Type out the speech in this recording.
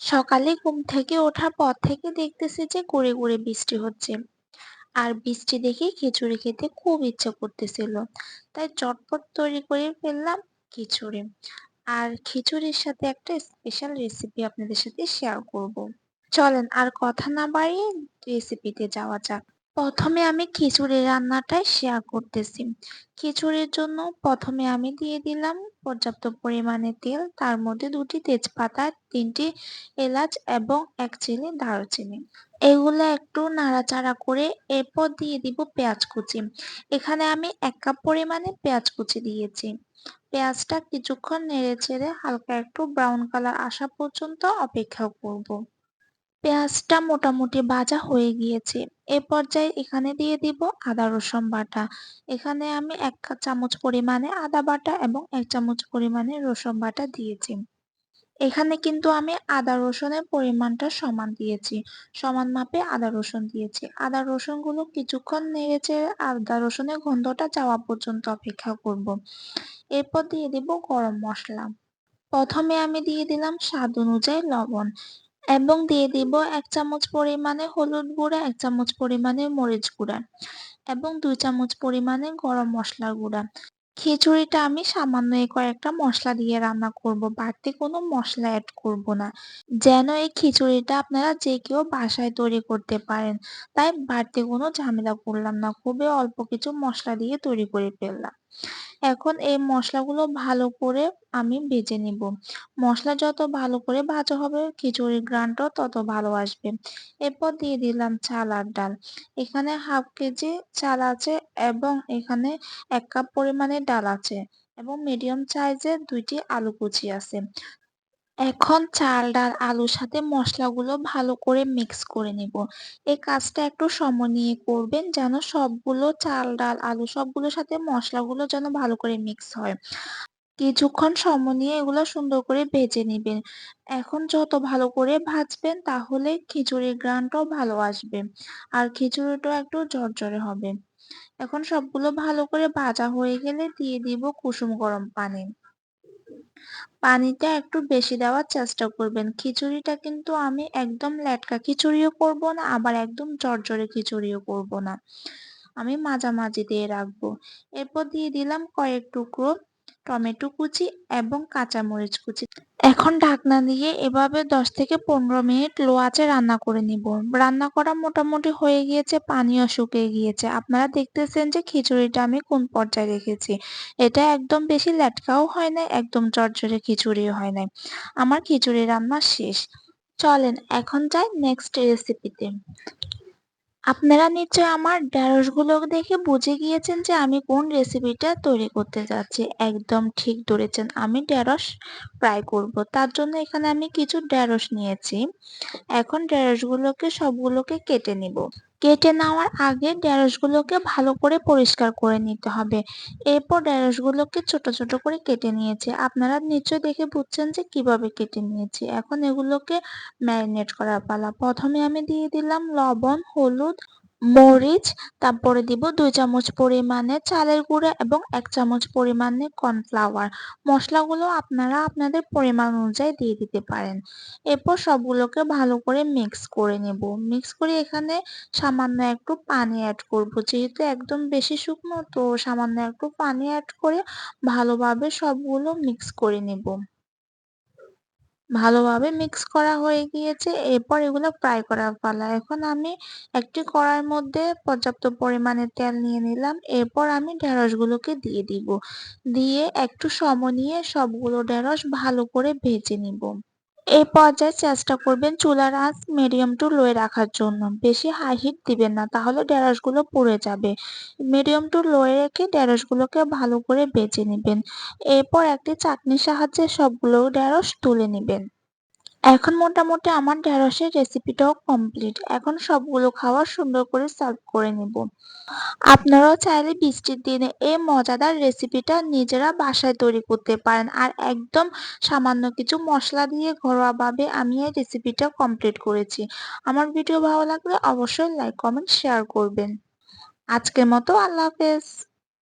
সকালে ঘুম থেকে ওঠার পর থেকে দেখতেছি যে গুঁড়ি গুঁড়ি বৃষ্টি হচ্ছে। আর বৃষ্টি দেখে খিচুড়ি খেতে খুব ইচ্ছা করতেছিল। তাই চটপট তৈরি করে ফেললাম খিচুড়ি। আর খিচুড়ির সাথে একটা স্পেশাল রেসিপি আপনাদের সাথে শেয়ার করব। চলেন আর কথা না বাড়িয়ে রেসিপিতে যাওয়া যাক। প্রথমে আমি খিচুড়ি রান্নাটাই শেয়ার করতেছি। খিচুড়ির জন্য প্রথমে আমি দিয়ে দিলাম পর্যাপ্ত পরিমাণে তেল, তার মধ্যে দুটি তেজপাতা, তিনটি এলাচ এবং এক চিনি দারুচিনি। এগুলো একটু নাড়াচাড়া করে এরপর দিয়ে দিব পেঁয়াজ কুচি। এখানে আমি এক কাপ পরিমাণে পেঁয়াজ কুচি দিয়েছি। পেঁয়াজটা কিছুক্ষণ নেড়ে চেড়ে হালকা একটু ব্রাউন কালার আসা পর্যন্ত অপেক্ষা করব। পেঁয়াজটা মোটামুটি ভাজা হয়ে গিয়েছে। এ পর্যায়ে এখানে দিয়ে দিব আদা, রসুন বাটা। এখানে আমি এক চামচ পরিমাণে আদা বাটা এবং এক চামচ পরিমাণে রসুন বাটা দিয়েছি। এখানে কিন্তু আমি আদা, রসুনের পরিমাণটা সমান দিয়েছি। সমান মাপে আদা, রসুন দিয়েছি। আদা রসুনগুলো কিছুক্ষণ নেড়েছে আদা, রসুনের গন্ধটা যাওয়া পর্যন্ত অপেক্ষা করব। এরপর দিয়ে দিব গরম মশলা। প্রথমে আমি দিয়ে দিলাম স্বাদ অনুযায়ী লবণ। এবং দিয়ে দিব এক চামচ পরিমাণে হলুদ গুঁড়া, এক চামচ পরিমাণে মরিচ গুঁড়া এবং দুই চামচ পরিমাণে গরম মশলা গুঁড়া। খিচুড়িটা আমি সামান্য এই কয়েকটা মশলা দিয়ে রান্না করব, বাড়তি কোনো মশলা অ্যাড করব না। যেন এই খিচুড়িটা আপনারা যে কেউ বাসায় তৈরি করতে পারেন, তাই বাড়তি কোনো ঝামেলা করলাম না, খুবই অল্প কিছু মশলা দিয়ে তৈরি করে ফেললাম। এখন এই মশলাগুলো ভালো করে আমি ভেজে নিব। মশলা যত ভালো করে ভাজা হবে, খিচুড়ির গ্রানটাও তত ভালো আসবে। এরপর দিয়ে দিলাম চাল আর ডাল। এখানে হাফ কেজি চাল আছে এবং এখানে এক কাপ পরিমাণে ডাল আছে এবং মিডিয়াম সাইজের দুইটি আলু কুচি আছে। এখন চাল, ডাল, আলুর সাথে মশলাগুলো ভালো করে মিক্স করে নিব। এই কাজটা একটু সময় নিয়ে করবেন যেন সবগুলো চাল, ডাল, আলু সবগুলোর সাথে মশলাগুলো যেন ভালো করে মিক্স হয়। কিছুক্ষণ সময় নিয়ে এগুলো সুন্দর করে ভেজে নিবেন। এখন যত ভালো করে ভাজবেন তাহলে খিচুড়ির গ্রানটাও ভালো আসবে আর খিচুড়িটাও একটু ঝরঝরে হবে। এখন সবগুলো ভালো করে ভাজা হয়ে গেলে দিয়ে দিব কুসুম গরম পানি। পানিটা একটু বেশি দেওয়ার চেষ্টা করবেন। খিচুড়িটা কিন্তু আমি একদম লেটকা খিচুড়িও করব না, আবার একদম জর্জরে খিচুড়িও করব না। আমি মাঝামাঝি দিয়ে রাখব। এরপর দিয়ে দিলাম কয়েক টুকরো টমেটো কুচি এবং কাঁচামরিচ কুচি। এখন ঢাকনা দিয়ে এভাবে দশ থেকে পনেরো মিনিট লো আঁচে রান্না করে নিব। রান্না করা মোটামুটি হয়ে গিয়েছে, পানিও শুকিয়ে গিয়েছে। আপনারা দেখতেছেন যে খিচুড়িটা আমি কোন পর্যায়ে রেখেছি। এটা একদম বেশি ল্যাটকাও হয় নাই, একদম চরচরে খিচুড়িও হয় নাই। আমার খিচুড়ি রান্না শেষ। চলেন, এখন যাই নেক্সট রেসিপিতে আপনারা নিশ্চয় আমার ঢ্যাঁড়সগুলো দেখে বুঝে গিয়েছেন যে আমি কোন রেসিপিটা তৈরি করতে যাচ্ছি। একদম ঠিক ধরেছেন, আমি ঢ্যাঁড়স ফ্রাই করব। তার জন্য এখানে আমি কিছু ঢ্যাঁড়স নিয়েছি। এখন ঢ্যাঁড়সগুলোকে সবগুলোকে কেটে নিব। কেটে নেওয়ার আগে ঢেঁড়সগুলোকে ভালো করে পরিষ্কার করে নিতে হবে। এরপর ঢেঁড়সগুলোকে ছোট ছোট করে কেটে নিয়েছি। আপনারা নিশ্চয়ই দেখে বুঝছেন যে কীভাবে কেটে নিয়েছি। এখন এগুলোকে ম্যারিনেট করার পালা। প্রথমে আমি দিয়ে দিলাম লবণ, হলুদ মরিচ, তারপরে দিব দুই চামচ পরিমাণে চালের গুঁড়া এবং এক চামচ পরিমাণে কর্নফ্লাওয়ার। মশলাগুলো আপনারা আপনাদের পরিমাণ অনুযায়ী দিয়ে দিতে পারেন। এরপর সবগুলোকে ভালো করে মিক্স করে নেব। মিক্স করে এখানে সামান্য একটু পানি অ্যাড করব। যেহেতু একদম বেশি শুকনো, তো সামান্য একটু পানি অ্যাড করে ভালোভাবে সবগুলো মিক্স করে নেব। ভালোভাবে মিক্স করা হয়ে গিয়েছে। এরপর এগুলো ফ্রাই করার পালা। এখন আমি একটি কড়াইয়ের মধ্যে পর্যাপ্ত পরিমাণে তেল নিয়ে নিলাম। এরপর আমি ঢেঁড়সগুলোকে দিয়ে দিব। দিয়ে একটু সময় নিয়ে সবগুলো ঢেঁড়স ভালো করে ভেজে নিব। এই পর্যায়ে চেষ্টা করবেন চুলার আঁচ মিডিয়াম টু লোয়ে রাখার জন্য। বেশি হাই হিট দিবেন না, তাহলে ঢেঁড়সগুলো পুড়ে যাবে। মিডিয়াম টু লোয়ে রেখে ঢেঁড়সগুলোকে ভালো করে বেছে নেবেন। এরপর একটি চাটনির সাহায্যে সবগুলো ঢেঁড়স তুলে নেবেন। এখন মোটামুটি আমার ঢেঁড়সের রেসিপিটাও কমপ্লিট এখন সবগুলো খাবার সুন্দর করে সার্ভ করে নেব। আপনারাও চাইলে বৃষ্টির দিনে এই মজাদার রেসিপিটা নিজেরা বাসায় তৈরি করতে পারেন। আর একদম সামান্য কিছু মশলা দিয়ে ঘরোয়াভাবে আমি এই রেসিপিটা কমপ্লিট করেছি। আমার ভিডিও ভালো লাগলে অবশ্যই লাইক কমেন্ট শেয়ার করবেন। আজকের মতো আল্লাহ হাফেজ।